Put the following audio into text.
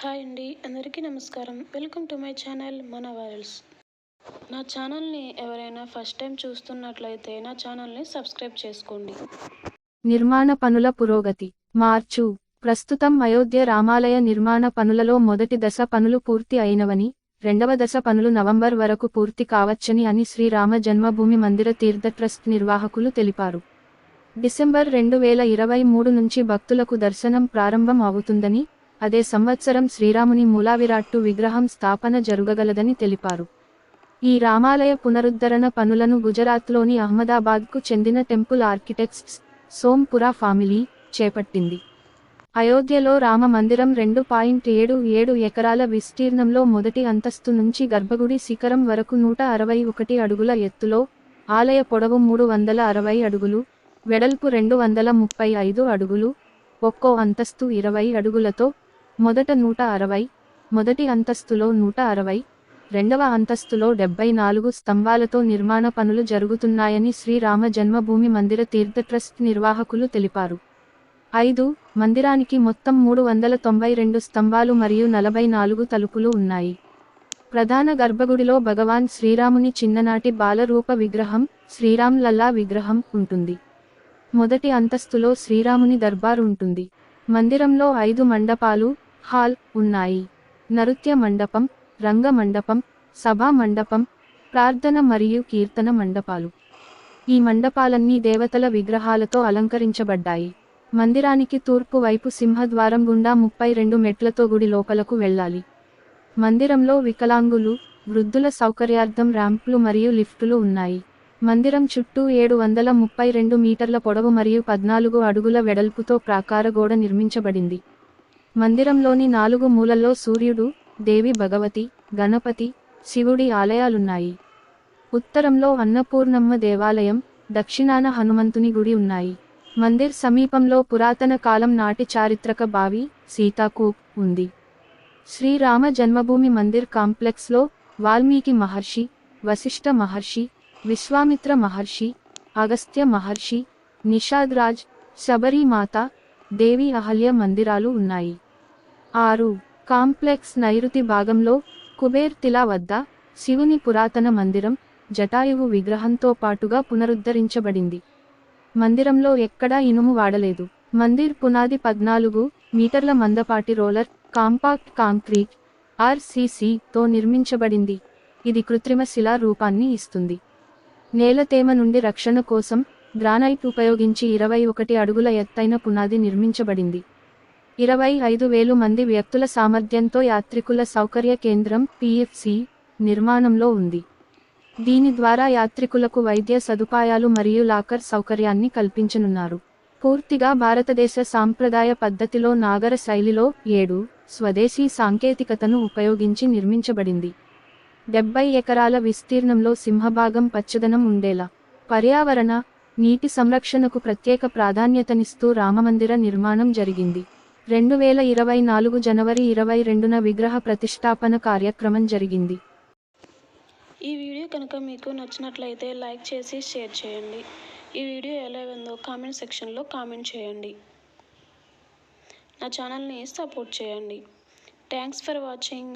Hi అండి అందరికీ నమస్కారం. వెల్కమ్ టు మై ఛానల్ మన వైరల్స్ నా ఛానల్ని ఎవరైనా ఫస్ట్ టైం చూస్తున్నట్లయితే నా ఛానల్ని సబ్స్క్రైబ్ చేసుకోండి. నిర్మాణ పనుల పురోగతి. మార్చు. ప్రస్తుతం అయోధ్య రామాలయ నిర్మాణ పనులలో మొదటి దశ పనులు పూర్తి అయినవని రెండవ దశ పనులు నవంబర్ వరకు పూర్తి కావచ్చని అని శ్రీరామ జన్మభూమి మందిర తీర్థ ట్రస్ట్ నిర్వాహకులు తెలిపారు. డిసెంబర్ రెండు వేల ఇరవై మూడు నుంచి భక్తులకు దర్శనం ప్రారంభం అవుతుందని అదే సంవత్సరం శ్రీరాముని మూలావిరాట్టు విగ్రహం స్థాపన జరుగగలదని తెలిపారు. ఈ రామాలయ పునరుద్ధరణ పనులను గుజరాత్లోని అహ్మదాబాద్కు చెందిన టెంపుల్ ఆర్కిటెక్ట్స్ సోంపురా ఫ్యామిలీ చేపట్టింది. అయోధ్యలో రామ మందిరం రెండు పాయింట్ ఏడు ఏడు ఎకరాల విస్తీర్ణంలో మొదటి అంతస్తు నుంచి గర్భగుడి శిఖరం వరకు నూట అరవై ఒకటి అడుగుల ఎత్తులో ఆలయ పొడవు మూడు వందల అరవై అడుగులు వెడల్పు రెండు వందల ముప్పై ఐదు అడుగులు ఒక్కో అంతస్తు ఇరవై అడుగులతో మొదట నూట అరవై మొదటి అంతస్తులో నూట అరవై రెండవ అంతస్తులో డెబ్బై నాలుగు స్తంభాలతో నిర్మాణ పనులు జరుగుతున్నాయని శ్రీరామ జన్మభూమి మందిర తీర్థ ట్రస్ట్ నిర్వాహకులు తెలిపారు. ఐదు మందిరానికి మొత్తం మూడు వందల తొంభై రెండు స్తంభాలు మరియు నలభై నాలుగు తలుపులు ఉన్నాయి. ప్రధాన గర్భగుడిలో భగవాన్ శ్రీరాముని చిన్ననాటి బాలరూప విగ్రహం శ్రీరామ్ లల్లా విగ్రహం ఉంటుంది. మొదటి అంతస్తులో శ్రీరాముని దర్బార్ ఉంటుంది. మందిరంలో ఐదు మండపాలు హాల్ ఉన్నాయి. నృత్య మండపం రంగ మండపం సభా మండపం ప్రార్థన మరియు కీర్తన మండపాలు. ఈ మండపాలన్నీ దేవతల విగ్రహాలతో అలంకరించబడ్డాయి. మందిరానికి తూర్పు వైపు సింహద్వారం గుండా ముప్పై రెండు మెట్లతో గుడి లోపలకు వెళ్ళాలి. మందిరంలో వికలాంగులు వృద్ధుల సౌకర్యార్థం ర్యాంపులు మరియు లిఫ్టులు ఉన్నాయి. మందిరం చుట్టూ ఏడు వందల ముప్పై రెండు మీటర్ల పొడవు మరియు పద్నాలుగు అడుగుల వెడల్పుతో ప్రాకార గోడ నిర్మించబడింది. మందిరంలోని నాలుగు మూలల్లో సూర్యుడు దేవి భగవతి గణపతి శివుడి ఆలయాలున్నాయి. ఉత్తరంలో అన్నపూర్ణమ్మ దేవాలయం దక్షిణాన హనుమంతుని గుడి ఉన్నాయి. మందిర్ సమీపంలో పురాతన కాలం నాటి చారిత్రక బావి సీతాకూప్ ఉంది. శ్రీరామ జన్మభూమి మందిర్ కాంప్లెక్స్లో వాల్మీకి మహర్షి వశిష్ఠ మహర్షి విశ్వామిత్ర మహర్షి అగస్త్య మహర్షి నిషాద్రాజ్ శబరిమాత దేవి అహల్య మందిరాలు ఉన్నాయి. ఆరు. కాంప్లెక్స్ నైరుతి భాగంలో కుబేర్ తిలా వద్ద శివుని పురాతన మందిరం జటాయువు విగ్రహంతో పాటుగా పునరుద్ధరించబడింది. మందిరంలో ఎక్కడా ఇనుము వాడలేదు. మందిర్ పునాది పద్నాలుగు మీటర్ల మందపాటి రోలర్ కాంపాక్ట్ కాంక్రీట్ ఆర్సీసీతో నిర్మించబడింది. ఇది కృత్రిమ శిలా రూపాన్ని ఇస్తుంది. నేల తేమ నుండి రక్షణ కోసం గ్రానైట్ ఉపయోగించి ఇరవై ఒకటి అడుగుల ఎత్తైన పునాది నిర్మించబడింది. ఇరవై ఐదు వేలు మంది వ్యక్తుల సామర్థ్యంతో యాత్రికుల సౌకర్య కేంద్రం పిఎఫ్సి నిర్మాణంలో ఉంది. దీని ద్వారా యాత్రికులకు వైద్య సదుపాయాలు మరియు లాకర్ సౌకర్యాన్ని కల్పించనున్నారు. పూర్తిగా భారతదేశ సాంప్రదాయ పద్ధతిలో నాగర శైలిలో ఏడు స్వదేశీ సాంకేతికతను ఉపయోగించి నిర్మించబడింది. డెబ్బై ఎకరాల విస్తీర్ణంలో సింహభాగం పచ్చదనం ఉండేలా. పర్యావరణ నీటి సంరక్షణకు ప్రత్యేక ప్రాధాన్యతనిస్తూ రామమందిర నిర్మాణం జరిగింది. రెండు వేల ఇరవై నాలుగు జనవరి ఇరవై రెండున విగ్రహ ప్రతిష్టాపన కార్యక్రమం జరిగింది. ఈ వీడియో కనుక మీకు నచ్చినట్లయితే లైక్ చేసి షేర్ చేయండి. ఈ వీడియో ఎలా ఉందో కామెంట్ సెక్షన్లో కామెంట్ చేయండి. నా ఛానల్ని సపోర్ట్ చేయండి. Thanks for watching.